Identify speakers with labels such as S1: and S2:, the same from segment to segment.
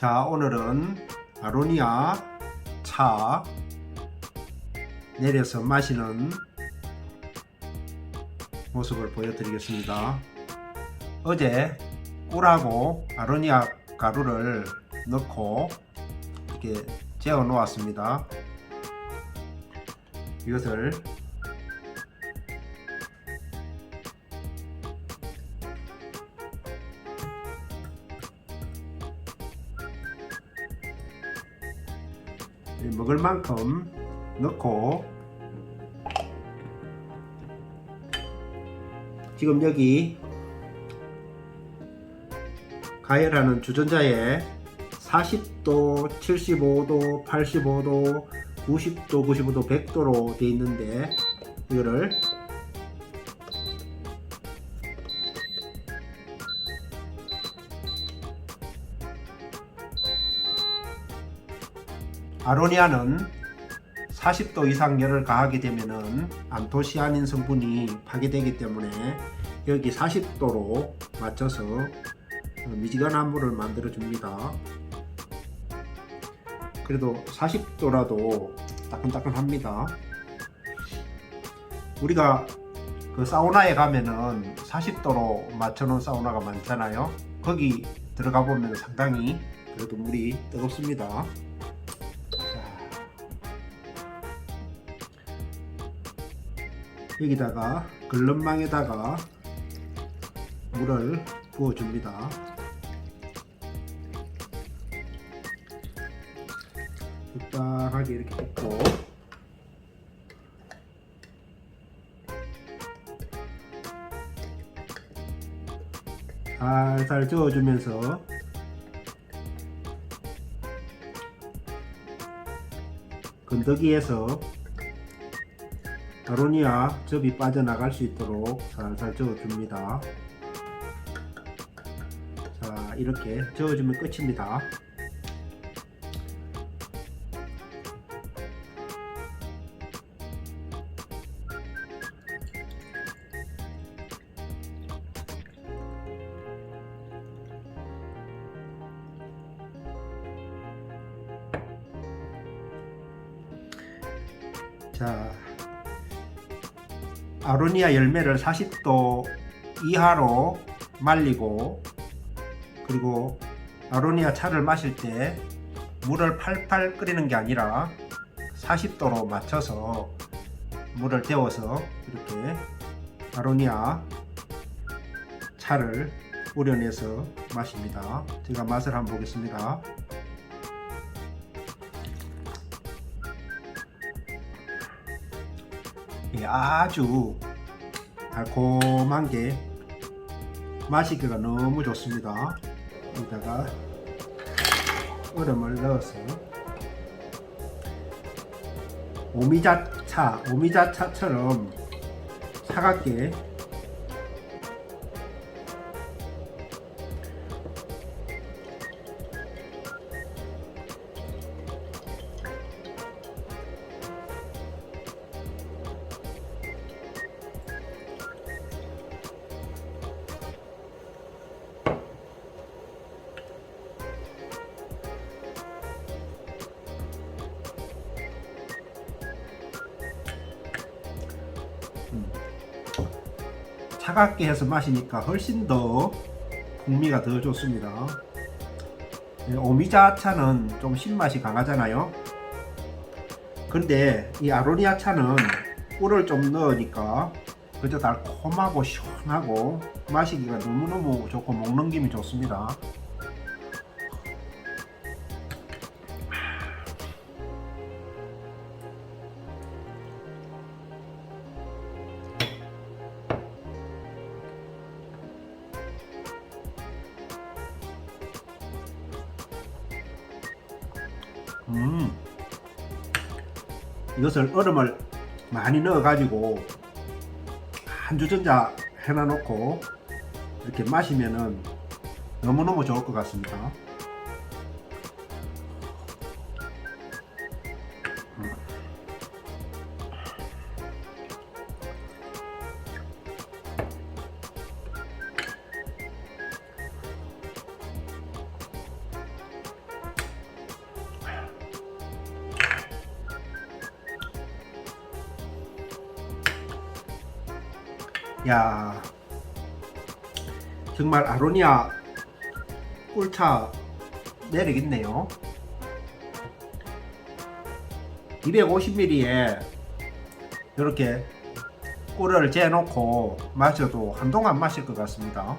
S1: 자, 오늘은 아로니아 차 내려서 마시는 모습을 보여드리겠습니다. 어제 꿀하고 아로니아 가루를 넣고 이렇게 재워 놓았습니다. 이것을 먹을 만큼 넣고 지금 여기 가열하는 주전자에 40도, 75도, 85도, 90도, 95도, 100도로 되어 있는데 이거를 아로니아는 40도 이상 열을 가하게 되면은 안토시아닌 성분이 파괴되기 때문에 여기 40도로 맞춰서 미지근한 물을 만들어 줍니다. 그래도 40도라도 따끈따끈합니다. 우리가 그 사우나에 가면은 40도로 맞춰놓은 사우나가 많잖아요. 거기 들어가 보면 상당히 그래도 물이 뜨겁습니다. 여기다가 글름망에다가 물을 부어줍니다. 적당하게 이렇게 붓고 살살 저어주면서 건더기에서 아로니아 접이 빠져나갈 수 있도록 살살 저어줍니다. 자, 이렇게 저어주면 끝입니다. 자, 아로니아 열매를 40도 이하로 말리고 그리고 아로니아 차를 마실 때 물을 팔팔 끓이는 게 아니라 40도로 맞춰서 물을 데워서 이렇게 아로니아 차를 우려내서 마십니다. 제가 맛을 한번 보겠습니다. 예, 아주 달콤한 게 마시기가 너무 좋습니다. 여기다가 얼음을 넣어서 오미자차, 오미자차처럼 차갑게 차갑게 해서 마시니까 훨씬 더 풍미가 더 좋습니다. 예, 오미자 차는 좀 신맛이 강하잖아요. 근데 이 아로니아 차는 꿀을 좀 넣으니까 그저 달콤하고 시원하고 마시기가 너무너무 좋고 먹는 김이 좋습니다. 음. 이것을 얼음을 많이 넣어 가지고 한 주전자 해놔 놓고 이렇게 마시면은 너무너무 좋을 것 같습니다. 야 정말 아로니아 꿀차 있네요. 250ml에 이렇게 꿀을 재놓고 마셔도 한동안 마실 것 같습니다.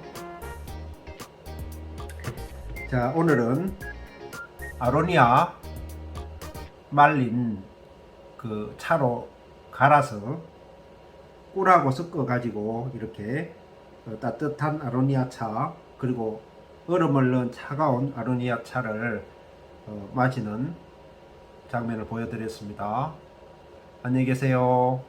S1: 자 오늘은 아로니아 말린 그 차로 갈아서 꿀하고 섞어 가지고 이렇게 어, 따뜻한 아로니아 차 그리고 얼음을 넣은 차가운 아로니아 차를 어, 마시는 장면을 보여드렸습니다. 안녕히 계세요.